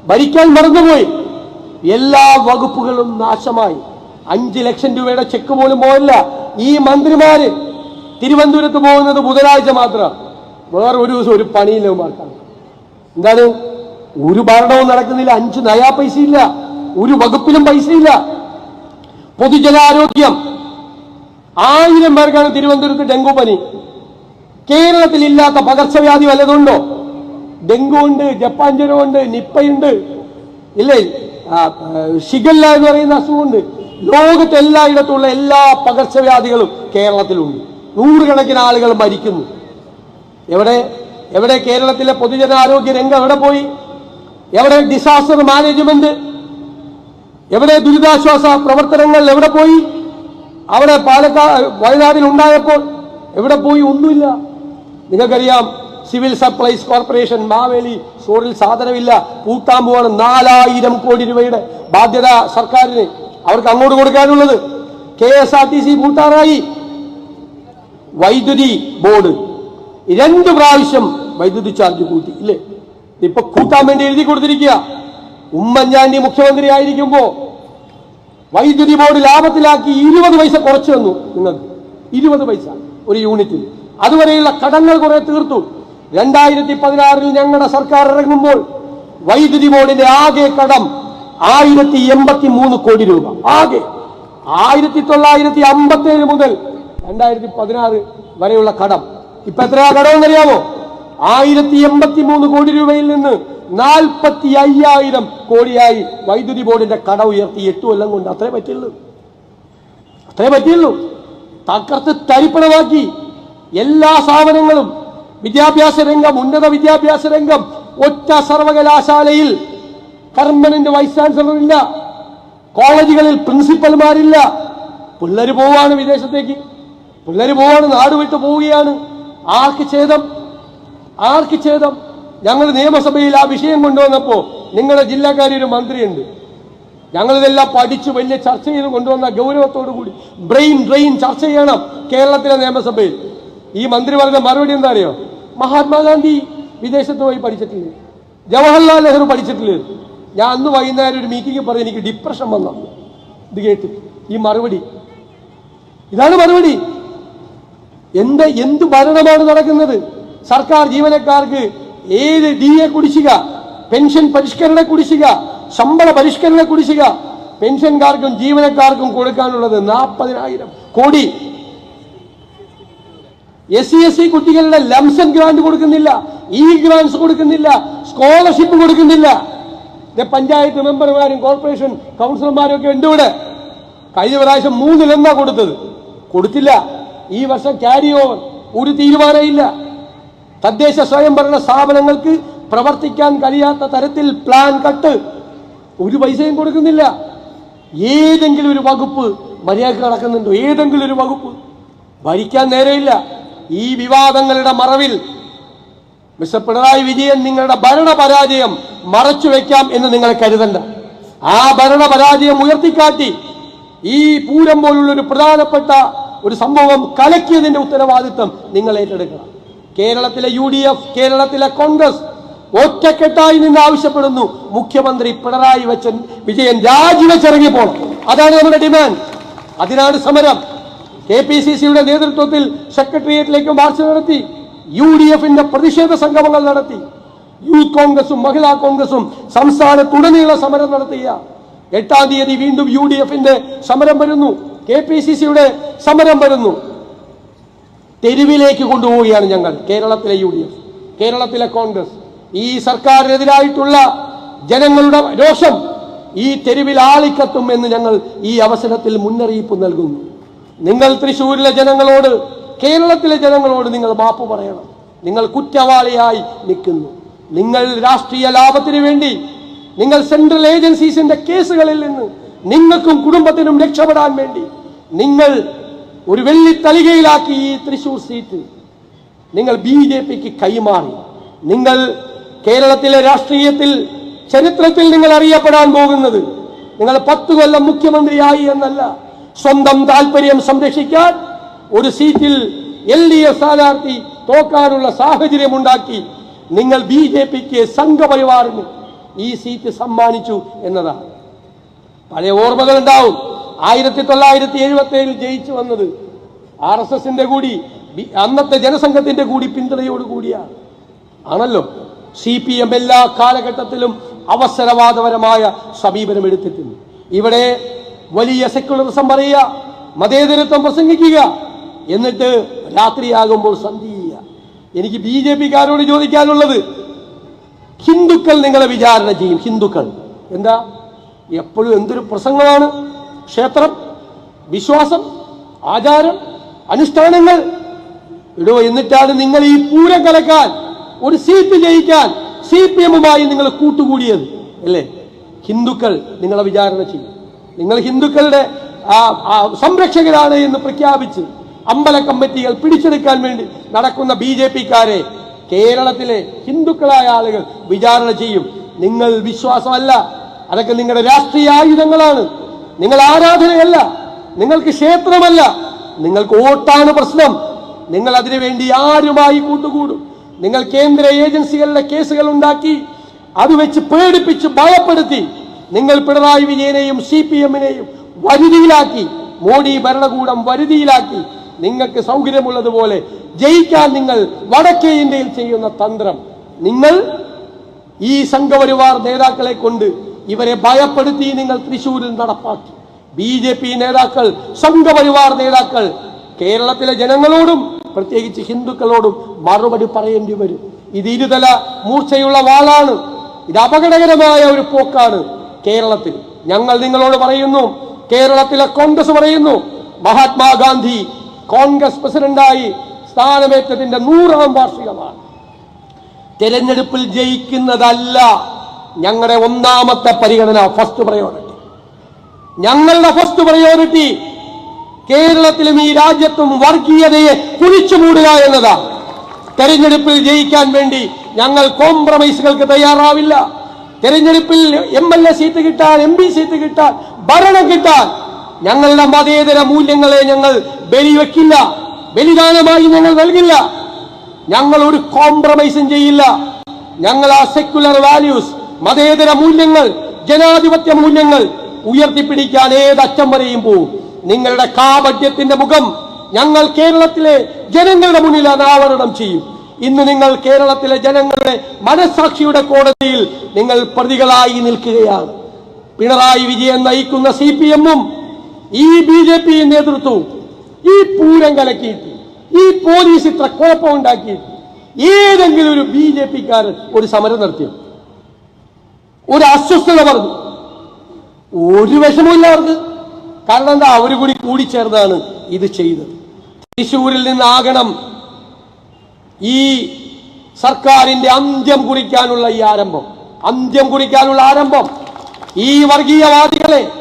ഭരിക്കാൻ മറന്നുപോയി. എല്ലാ വകുപ്പുകളും നാശമായി. അഞ്ച് ലക്ഷം രൂപയുടെ ചെക്ക് പോലും പോയില്ല ഈ മന്ത്രിമാര് തിരുവനന്തപുരത്ത് പോകുന്നത് ബുധനാഴ്ച മാത്രം. വേറെ ഒരു ദിവസം ഒരു പണിയില്ല മാർക്കാണ് എന്താണ്? ഒരു ഭരണവും നടക്കുന്നില്ല. അഞ്ച് നയാ പൈസ ഇല്ല ഒരു വകുപ്പിലും പൈസ ഇല്ല പൊതുജനാരോഗ്യം. ആയിരം പേർക്കാണ് തിരുവനന്തപുരത്ത് ഡെങ്കു പനി. കേരളത്തിൽ ഇല്ലാത്ത പകർച്ചവ്യാധി വല്ലതുണ്ടോ ഡെങ്കു ഉണ്ട് ജപ്പാൻ ജ്വരമുണ്ട് നിപ്പയുണ്ട്. ഇല്ലേ? ഷിഗല്ല എന്ന് പറയുന്ന അസുഖമുണ്ട്. ലോകത്ത് എല്ലായിടത്തുള്ള എല്ലാ പകർച്ചവ്യാധികളും കേരളത്തിലുണ്ട്. നൂറുകണക്കിന് ആളുകൾ മരിക്കുന്നു. എവിടെ? എവിടെ കേരളത്തിലെ പൊതുജനാരോഗ്യ രംഗം എവിടെ പോയി? എവിടെ ഡിസാസ്റ്റർ മാനേജ്മെന്റ് എവിടെ ദുരിതാശ്വാസ പ്രവർത്തനങ്ങൾ എവിടെ പോയി? അവിടെ പാലക്കാട് വയനാടിൽ ഉണ്ടായപ്പോൾ എവിടെ പോയി? ഒന്നുമില്ല. നിങ്ങൾക്കറിയാം സിവിൽ സപ്ലൈസ് കോർപ്പറേഷൻ മാവേലി സ്റ്റോറിൽ സാധനമില്ല. പൂട്ടാൻ പോവാണ് നാലായിരം കോടി രൂപയുടെ ബാധ്യത സർക്കാരിന്. അവർക്ക് അങ്ങോട്ട് കൊടുക്കാനുള്ളത് K S R T C പൂട്ടാറായി. വൈദ്യുതി ബോർഡ്. രണ്ട് പ്രാവശ്യം വൈദ്യുതി ചാർജ് കൂട്ടി. ഇല്ലേ? ഇപ്പൊ കൂട്ടാൻ വേണ്ടി എഴുതി കൊടുത്തിരിക്കുക. ഉമ്മൻചാണ്ടി മുഖ്യമന്ത്രി ആയിരിക്കുമ്പോ വൈദ്യുതി ബോർഡ് ലാഭത്തിലാക്കി ഇരുപത് പൈസ കുറച്ചു തന്നു നിങ്ങൾക്ക്. ഇരുപത് പൈസ ഒരു യൂണിറ്റിൽ അതുവരെയുള്ള കടങ്ങൾ കുറെ തീർത്തു. രണ്ടായിരത്തി പതിനാറിൽ ഞങ്ങളുടെ സർക്കാർ ഇറങ്ങുമ്പോൾ വൈദ്യുതി ബോർഡിന്റെ ആകെ കടം ആയിരത്തി എൺപത്തി മൂന്ന് കോടി രൂപ. ആകെ ആയിരത്തി തൊള്ളായിരത്തി അമ്പത്തി ഏഴ് മുതൽ രണ്ടായിരത്തി പതിനാറ് വരെയുള്ള കടം. ഇപ്പൊ എത്രയാ കടമെന്നറിയാമോ? ആയിരത്തി എൺപത്തി മൂന്ന് കോടി രൂപയിൽ നിന്ന് നാൽപ്പത്തി അയ്യായിരം കോടിയായി വൈദ്യുതി ബോർഡിന്റെ കട ഉയർത്തി എട്ട് കൊല്ലം കൊണ്ട്. അത്രേ പറ്റുള്ളൂ. അത്രേ പറ്റുള്ളൂ. തകർത്ത് തരിപ്പണമാക്കി എല്ലാ സ്ഥാപനങ്ങളും വിദ്യാഭ്യാസ രംഗം ഉന്നത വിദ്യാഭ്യാസ രംഗം ഒറ്റ സർവകലാശാലയിൽ പെർമനന്റ് വൈസ് ചാൻസലർ ഇല്ല. കോളേജുകളിൽ പ്രിൻസിപ്പൽമാരില്ല. പിള്ളേര് പോവാണ് വിദേശത്തേക്ക്. പിള്ളേര് പോവാണ് നാട് വിട്ട് പോവുകയാണ്. ആർക്ക് ഛേദം? ആർക്ക് ഛേദം? ഞങ്ങൾ നിയമസഭയിൽ ആ വിഷയം കൊണ്ടുവന്നപ്പോ നിങ്ങളുടെ ജില്ലക്കാരി ഒരു മന്ത്രിയുണ്ട്. ഞങ്ങളിതെല്ലാം പഠിച്ച് വലിയ ചർച്ച ചെയ്ത് കൊണ്ടുവന്ന ഗൗരവത്തോടു കൂടി ബ്രെയിൻ ബ്രെയിൻ ചർച്ച ചെയ്യണം കേരളത്തിലെ നിയമസഭയിൽ. ഈ മന്ത്രി പറഞ്ഞ മറുപടി എന്താ അറിയോ? മഹാത്മാഗാന്ധി വിദേശത്ത് പോയി പഠിച്ചിട്ടില്ലേ? ജവഹർലാൽ നെഹ്റു പഠിച്ചിട്ടില്ലേ? ഞാൻ അന്ന് വൈകുന്നേരം ഒരു മീറ്റിംഗിൽ പറഞ്ഞു എനിക്ക് ഡിപ്രഷൻ വന്നു. ഇത് കേട്ട്. ഈ മറുപടി. ഇതാണ് മറുപടി. എന്ത് എന്ത് ഭരണമാണ് നടക്കുന്നത്? സർക്കാർ ജീവനക്കാർക്ക് ഏത് ഡി എ കുടിശ്ശിക? പെൻഷൻ പരിഷ്കരണ കുടിശ്ശിക? ശമ്പള പരിഷ്കരണ കുടിശ്ശിക? പെൻഷൻകാർക്കും ജീവനക്കാർക്കും കൊടുക്കാനുള്ളത് നാൽപ്പതിനായിരം കോടി. എസ് സി എസ് സി കുട്ടികളുടെ ലംസൺ ഗ്രാന്റ് കൊടുക്കുന്നില്ല. ഇ ഗ്രാന്റ്സ് കൊടുക്കുന്നില്ല. സ്കോളർഷിപ്പ് കൊടുക്കുന്നില്ല. പഞ്ചായത്ത് മെമ്പർമാരും കോർപ്പറേഷൻ കൗൺസിലർമാരും ഒക്കെ ഉണ്ട് ഇവിടെ കഴിഞ്ഞ പ്രാവശ്യം മൂന്നിലെന്നാ കൊടുത്തത്? കൊടുത്തില്ല. ഈ വർഷം ക്യാരി ഓവർ ഒരു തീരുമാനമില്ല തദ്ദേശ സ്വയംഭരണ സ്ഥാപനങ്ങൾക്ക് പ്രവർത്തിക്കാൻ കഴിയാത്ത തരത്തിൽ പ്ലാൻ കട്ട് ഒരു പൈസയും കൊടുക്കുന്നില്ല. ഏതെങ്കിലും ഒരു വകുപ്പ് മര്യാദയ്ക്ക് നടക്കുന്നുണ്ടോ? ഏതെങ്കിലും ഒരു വകുപ്പ്. ഭരിക്കാൻ നേരെയില്ല ഈ വിവാദങ്ങളുടെ മറവിൽ മിസ്റ്റർ പിണറായി വിജയൻ നിങ്ങളുടെ ഭരണ പരാജയം മറച്ചു വെക്കാം എന്ന് നിങ്ങൾ കരുതണ്ട. ആ ഭരണ പരാജയം ഉയർത്തിക്കാട്ടി ഈ പൂരം പോലുള്ള ഒരു പ്രധാനപ്പെട്ട ഒരു സംഭവം കലക്കിയതിന്റെ ഉത്തരവാദിത്വം നിങ്ങൾ ഏറ്റെടുക്കണം. കേരളത്തിലെ യു ഡി എഫ് കേരളത്തിലെ കോൺഗ്രസ് ഒറ്റക്കെട്ടായി നിന്ന് ആവശ്യപ്പെടുന്നു മുഖ്യമന്ത്രി പിണറായി വച്ചൻ വിജയൻ രാജിവെച്ചിറങ്ങി പോകണം അതാണ് നമ്മുടെ ഡിമാൻഡ്. അതിനാണ് സമരം. കെ പി സി സിയുടെ നേതൃത്വത്തിൽ സെക്രട്ടേറിയറ്റിലേക്ക് മാർച്ച് നടത്തി. യു ഡി എഫിന്റെ പ്രതിഷേധ സംഗമങ്ങൾ നടത്തി. യൂത്ത് കോൺഗ്രസും മഹിളാ കോൺഗ്രസും സംസ്ഥാനത്തുടനീള സമരം നടത്തിയ. എട്ടാം തീയതി വീണ്ടും യു ഡി എഫിന്റെ സമരം വരുന്നു. കെ പി സി സിയുടെ സമരം വരുന്നു. തെരുവിലേക്ക് കൊണ്ടുപോവുകയാണ് ഞങ്ങൾ കേരളത്തിലെ യു ഡി എഫ് കേരളത്തിലെ കോൺഗ്രസ്. ഈ സർക്കാരിനെതിരായിട്ടുള്ള ജനങ്ങളുടെ രോഷം ഈ തെരുവിൽ ആളിക്കത്തും എന്ന് ഞങ്ങൾ ഈ അവസരത്തിൽ മുന്നറിയിപ്പ് നൽകുന്നു. നിങ്ങൾ തൃശ്ശൂരിലെ ജനങ്ങളോട് കേരളത്തിലെ ജനങ്ങളോട് നിങ്ങൾ മാപ്പ് പറയണം. നിങ്ങൾ കുറ്റവാളിയായി നിൽക്കുന്നു. നിങ്ങൾ രാഷ്ട്രീയ ലാഭത്തിന് വേണ്ടി നിങ്ങൾ സെൻട്രൽ ഏജൻസീസിന്റെ കേസുകളിൽ നിന്ന് നിങ്ങൾക്കും കുടുംബത്തിനും രക്ഷപ്പെടാൻ വേണ്ടി നിങ്ങൾ ഒരു വെള്ളി തലികയിലാക്കി ഈ തൃശൂർ സീറ്റ്. നിങ്ങൾ ബി ജെ പിക്ക് കൈമാറി. നിങ്ങൾ കേരളത്തിലെ രാഷ്ട്രീയത്തിൽ ചരിത്രത്തിൽ നിങ്ങൾ അറിയപ്പെടാൻ പോകുന്നത് നിങ്ങൾ പത്തു കൊല്ലം മുഖ്യമന്ത്രിയായി എന്നല്ല. സ്വന്തം താല്പര്യം സംരക്ഷിക്കാൻ ഒരു സീറ്റിൽ എൽ ഡി എഫ് സ്ഥാനാർത്ഥി തോക്കാനുള്ള സാഹചര്യമുണ്ടാക്കി നിങ്ങൾ ബി ജെ പിക്ക് സംഘപരിവാറിന് ഈ സീറ്റ് സമ്മാനിച്ചു എന്നതാണ്. പഴയ ഓർമ്മകൾ ഉണ്ടാവും. ആയിരത്തി തൊള്ളായിരത്തി എഴുപത്തി ഏഴിൽ ജയിച്ചു വന്നത് ആർ എസ് എസിന്റെ കൂടി അന്നത്തെ ജനസംഘത്തിന്റെ കൂടി പിന്തുണയോട് കൂടിയാണ്. ആണല്ലോ? സി പി എം എല്ലാ കാലഘട്ടത്തിലും അവസരവാദപരമായ സമീപനം എടുത്തിട്ടുണ്ട്. ഇവിടെ വലിയ സെക്യുലറിസം പറയുക മതേതരത്വം പ്രസംഗിക്കുക എന്നിട്ട് രാത്രിയാകുമ്പോൾ സന്ധി എനിക്ക് ബി ജെ പിക്കാരോട് ചോദിക്കാനുള്ളത് ഹിന്ദുക്കൾ നിങ്ങളെ വിചാരണ ചെയ്യും ഹിന്ദുക്കൾ. എന്താ? എപ്പോഴും എന്തൊരു പ്രസംഗമാണ്? ക്ഷേത്രം വിശ്വാസം ആചാരം അനുഷ്ഠാനങ്ങൾ. ഇടോ എന്നിട്ടാണ് നിങ്ങൾ ഈ പൂരം കലക്കാൻ ഒരു സീറ്റ് ജയിക്കാൻ സി പി എമ്മുമായി നിങ്ങൾ കൂട്ടുകൂടിയത് അല്ലേ? ഹിന്ദുക്കൾ നിങ്ങളെ വിചാരണ ചെയ്യും. നിങ്ങൾ ഹിന്ദുക്കളുടെ സംരക്ഷകരാണ് എന്ന് പ്രഖ്യാപിച്ച് അമ്പല കമ്മിറ്റികൾ പിടിച്ചെടുക്കാൻ വേണ്ടി നടക്കുന്ന ബി ജെ പിക്കാരെ കേരളത്തിലെ ഹിന്ദുക്കളായ ആളുകൾ വിചാരണ ചെയ്യും. നിങ്ങൾ വിശ്വാസമല്ല. അതൊക്കെ നിങ്ങളുടെ രാഷ്ട്രീയ ആയുധങ്ങളാണ്. നിങ്ങൾ ആരാധനയല്ല. നിങ്ങൾക്ക് ക്ഷേത്രമല്ല. നിങ്ങൾക്ക് വോട്ടാണ് പ്രശ്നം. നിങ്ങൾ അതിനു വേണ്ടി ആരുമായി കൂട്ടുകൂടും. നിങ്ങൾ കേന്ദ്ര ഏജൻസികളുടെ കേസുകൾ ഉണ്ടാക്കി അത് വെച്ച് പേടിപ്പിച്ച് ഭയപ്പെടുത്തി നിങ്ങൾ പിണറായി വിജയനെയും സി പി എമ്മിനെയും വരുതിയിലാക്കി മോഡി ഭരണകൂടം വരുതിയിലാക്കി നിങ്ങൾക്ക് സൗകര്യമുള്ളതുപോലെ ജയിക്കാൻ നിങ്ങൾ വടക്കേ ഇന്ത്യയിൽ ചെയ്യുന്ന തന്ത്രം. നിങ്ങൾ ഈ സംഘപരിവാർ നേതാക്കളെ കൊണ്ട് ഇവരെ ഭയപ്പെടുത്തി നിങ്ങൾ തൃശൂരിൽ നടപ്പാക്കി. ബി ജെ പി നേതാക്കൾ സംഘപരിവാർ നേതാക്കൾ കേരളത്തിലെ ജനങ്ങളോടും പ്രത്യേകിച്ച് ഹിന്ദുക്കളോടും മറുപടി പറയേണ്ടി വരും. ഇത് ഇരുതല മൂർച്ചയുള്ള വാളാണ്. ഇത് അപകടകരമായ ഒരു പോക്കാണ് കേരളത്തിൽ. ഞങ്ങൾ നിങ്ങളോട് പറയുന്നു കേരളത്തിലെ കോൺഗ്രസ് പറയുന്നു മഹാത്മാഗാന്ധി കോൺഗ്രസ് പ്രസിഡന്റായി സ്ഥാനമേറ്റതിന്റെ നൂറാം വാർഷികമാണ്. തെരഞ്ഞെടുപ്പിൽ ജയിക്കുന്നതല്ല ഞങ്ങളുടെ ഒന്നാമത്തെ പരിഗണന ഫസ്റ്റ് പ്രയോറിറ്റി ഞങ്ങളുടെ ഫസ്റ്റ് പ്രയോറിറ്റി കേരളത്തിലും ഈ രാജ്യത്തും വർഗീയതയെ കുഴിച്ചു മൂടുക എന്നതാണ്. തെരഞ്ഞെടുപ്പിൽ ജയിക്കാൻ വേണ്ടി ഞങ്ങൾ കോംപ്രമൈസുകൾക്ക് തയ്യാറാവില്ല. തെരഞ്ഞെടുപ്പിൽ എം എൽ എ സീറ്റ് കിട്ടാൻ എം പി സീറ്റ് കിട്ടാൻ ഭരണം കിട്ടാൻ ഞങ്ങളുടെ മതേതര മൂല്യങ്ങളെ ഞങ്ങൾ ബലിവെക്കില്ല. ബലിദാനമായി ഞങ്ങൾ നൽകില്ല. ഞങ്ങൾ ഒരു കോംപ്രമൈസും ചെയ്യില്ല. ഞങ്ങൾ ആ സെക്യുലർ വാല്യൂസ് മതേതര മൂല്യങ്ങൾ ജനാധിപത്യ മൂല്യങ്ങൾ ഉയർത്തിപ്പിടിക്കാൻ ഏത് അറ്റം വരെയും പോവും. നിങ്ങളുടെ കാപട്യത്തിന്റെ മുഖം ഞങ്ങൾ കേരളത്തിലെ ജനങ്ങളുടെ മുന്നിൽ അനാവരണം ചെയ്യും. ഇന്ന് നിങ്ങൾ കേരളത്തിലെ ജനങ്ങളുടെ മനസാക്ഷിയുടെ കോടതിയിൽ നിങ്ങൾ പ്രതികളായി നിൽക്കുകയാണ്. പിണറായി വിജയൻ നയിക്കുന്ന സി പി എമ്മും ഈ ബി ജെ പി നേതൃത്വവും ഈ പൂരം കലക്കിയിട്ട് ഈ പോലീസ് ഇത്ര കുഴപ്പമുണ്ടാക്കിയിട്ട് ഏതെങ്കിലും ഒരു ബി ജെ പിക്കാരൻ ഒരു സമരം നടത്തിയോ? ഒരു അസ്വസ്ഥത പറഞ്ഞു. ഒരു വിഷമമില്ല അവർക്ക്. കാരണം എന്താ? അവർ കൂടി കൂടിച്ചേർന്നാണ് ഇത് ചെയ്തത്. തൃശൂരിൽ നിന്നാകണം ഈ സർക്കാരിന്റെ അന്ത്യം കുറിക്കാനുള്ള ഈ ആരംഭം. അന്ത്യം കുറിക്കാനുള്ള ആരംഭം. ഈ വർഗീയവാദികളെ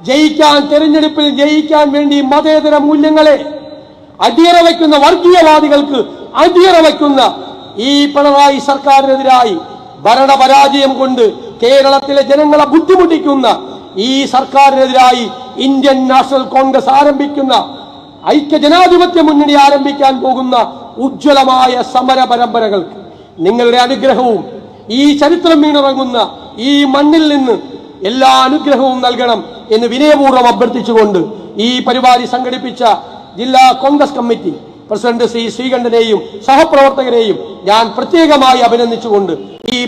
ജയിക്കാൻ തെരഞ്ഞെടുപ്പിൽ ജയിക്കാൻ വേണ്ടി മതേതര മൂല്യങ്ങളെ അടിയറ വയ്ക്കുന്ന വർഗീയവാദികൾക്ക് അടിയറ വയ്ക്കുന്ന ഈ പിണറായി സർക്കാരിനെതിരായി ഭരണപരാജയം കൊണ്ട് കേരളത്തിലെ ജനങ്ങളെ ബുദ്ധിമുട്ടിക്കുന്ന ഈ സർക്കാരിനെതിരായി ഇന്ത്യൻ നാഷണൽ കോൺഗ്രസ് ആരംഭിക്കുന്ന ഐക്യ ജനാധിപത്യ മുന്നണി ആരംഭിക്കാൻ പോകുന്ന ഉജ്ജ്വലമായ സമര പരമ്പരകൾക്ക് നിങ്ങളുടെ അനുഗ്രഹവും ഈ ചരിത്രം വീണിറങ്ങുന്ന ഈ മണ്ണിൽ നിന്ന് എല്ലാ അനുഗ്രഹവും നൽകണം എന്ന് വിനയപൂർവം അഭ്യർത്ഥിച്ചുകൊണ്ട് ഈ പരിപാടി സംഘടിപ്പിച്ച ജില്ലാ കോൺഗ്രസ് കമ്മിറ്റി പ്രസിഡന്റ് ശ്രീ ശ്രീകണ്ഠനെയും സഹപ്രവർത്തകരെയും ഞാൻ പ്രത്യേകമായി അഭിനന്ദിച്ചുകൊണ്ട് ഈ